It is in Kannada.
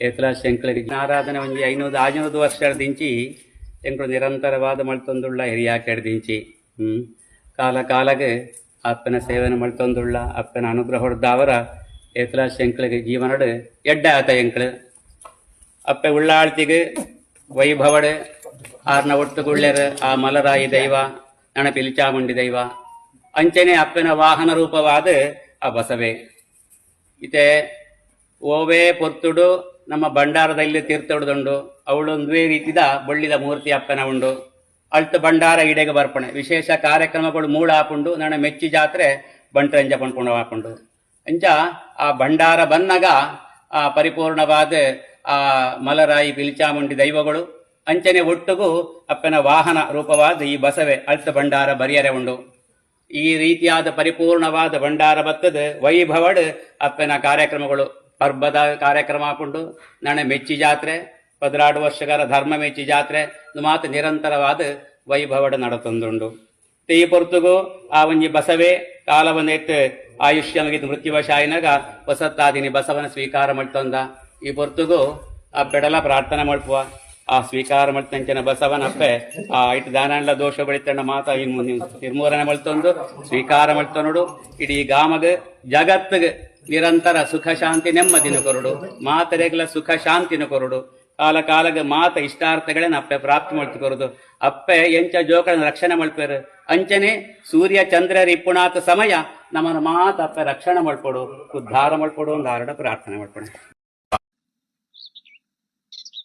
ಏಕಲ ಶಂಕರಿಗೆ ಆರಾಧನೆ ಒಂಜಿ ಐನೂರು ಆಜನೂರು ವರ್ಷ ದಿಂಚಿ ಎಂಕುಲು ನಿರಂತರವಾದ ಮಳ್ತೊಂದುಳ್ಳ ಹಿರಿಯಾಕೆಡ್ ದಿಂಚಿ ಹ್ಮ್? ಕಾಲ ಕಾಲಗೆ ಅಪ್ಪನ ಸೇವನೆ ಮಳ್ತೊಂದುಳ್ಳ ಅಪ್ಪನ ಅನುಗ್ರಹ ಹೊಡೆದವರ ಏಕಲಾ ಶಂಕಲಿಗೆ ಜೀವನಡು ಎಡ್ಡ ಆತ ಎಂಕಳು ಅಪ್ಪೆ ಉಳ್ಳಾಳ್ತಿಗೆ ವೈಭವಡ್, ಆರ್ನ ಒಟ್ಟುಗುಳ್ಳೆರ್ ಆ ಮಲರಾಯಿ ದೈವ ನಣ ಪಿಲ್ಚಾಮುಂಡಿ ದೈವ. ಅಂಚನೆ ಅಪ್ಪನ ವಾಹನ ರೂಪವಾದ ಆ ಬಸವೆ. ಇತೆ ಓವೇ ಪೊತ್ತುಡು, ನಮ್ಮ ಭಂಡಾರದಲ್ಲಿ ಅವಳು ಒಂದೇ ರೀತಿದ ಬೊಳ್ಳಿದ ಮೂರ್ತಿ ಅಪ್ಪನ ಉಂಡು. ಅಳ್ತು ಭಂಡಾರ ಇಡೆಗೆ ಬರ್ಪಣೆ. ವಿಶೇಷ ಕಾರ್ಯಕ್ರಮಗಳು ಮೂಳ ಹಾಕೊಂಡು ನನ್ನ ಮೆಚ್ಚಿ ಜಾತ್ರೆ ಬಂಟ್ರಂಜ ಪಂಡ್ಕೊಂಡು ಹಾಕೊಂಡು. ಅಂಚ, ಆ ಭಂಡಾರ ಬನ್ನಗ ಆ ಪರಿಪೂರ್ಣವಾದ, ಆ ಮಲರಾಯಿ ಪಿಲ್ಚಾಮುಂಡಿ ದೈವಗಳು, ಅಂಚನೆ ಒಟ್ಟುಗೂ ಅಪ್ಪನ ವಾಹನ ರೂಪವಾದ ಈ ಬಸವೆ ಅಳ್ತ ಭಂಡಾರ ಬರಿಯರೆ ಉಂಡು. ಈ ರೀತಿಯಾದ ಪರಿಪೂರ್ಣವಾದ ಭಂಡಾರ ಬತ್ತದ ವೈಭವಡ್ ಅಪ್ಪನ ಕಾರ್ಯಕ್ರಮಗಳು. ಪರ್ಬದ ಕಾರ್ಯಕ್ರಮ ಹಾಕೊಂಡು ನಾಳೆ ಮೆಚ್ಚಿ ಜಾತ್ರೆ, ಪದರಾಡು ವರ್ಷಗಾರ ಧರ್ಮ ಮೆಚ್ಚಿ ಜಾತ್ರೆ ಮಾತು ನಿರಂತರವಾದ ವೈಭವಡ ನಡತಂದುಂಡು ತೀ ಪೊರ್ತುಗು ಆ ಒಂಜಿ ಬಸವೇ ಕಾಲವನ್ನೆತ್ತು ಆಯುಷ್ಯ ಮುಗಿದು ಮೃತ್ಯುವಶಾಯಿನಾಗ ಹೊಸತ್ತಾದಿನಿ ಬಸವನ ಸ್ವೀಕಾರ ಮಾಡ್ತಂದ. ಈ ಪೊರ್ತುಗು ಆ ಬೆಡಲ ಪ್ರಾರ್ಥನೆ ಮಾಡ್ಪುವ. ಆ ಸ್ವೀಕಾರ ಮಾಡ್ತಂಚಿನ ಬಸವನ ಅಪ್ಪೆ ಆ ಇಟ್ಟು ದಾನಂಡ್ಲ ದೋಷ ಬೆಳಿತಣ್ಣ ಮಾತ ಇನ್ನು ನಿರ್ಮೂಲನೆ ಮಾಡ್ತಂದು, ಸ್ವೀಕಾರ ಮಾಡ್ತೊಂಡು ಇಡೀ ಗಾಮಗ ಜಗತ್ತಿಗೆ ನಿರಂತರ ಸುಖ ಶಾಂತಿ ನೆಮ್ಮದಿನ ಕೊರಡು. ಮಾತರೆಗಳ ಸುಖ ಶಾಂತಿನ ಕೊರಡು. ಕಾಲ ಕಾಲಗ ಮಾತ ಇಷ್ಟಾರ್ಥಗಳನ್ನ ಅಪ್ಪೆ ಪ್ರಾಪ್ತಿ ಮಾಡ್ತು ಕೊರದು. ಅಪ್ಪೆ ಎಂಚ ಜೋಕಳನ್ನ ರಕ್ಷಣೆ ಮಾಡ್ಪರ ಅಂಚನೆ ಸೂರ್ಯ ಚಂದ್ರ ರಿಪುಣಾತ ಸಮಯ ನಮ್ಮನ್ನ ಮಾತ ಅಪ್ಪೆ ರಕ್ಷಣೆ ಮಾಡ್ಕೊಡು, ಉದ್ಧಾರ ಮಾಡ್ಕೊಡು, ಒಂದು ಹಾರಡ ಪ್ರಾರ್ಥನೆ ಮಾಡ್ಕೊಡು.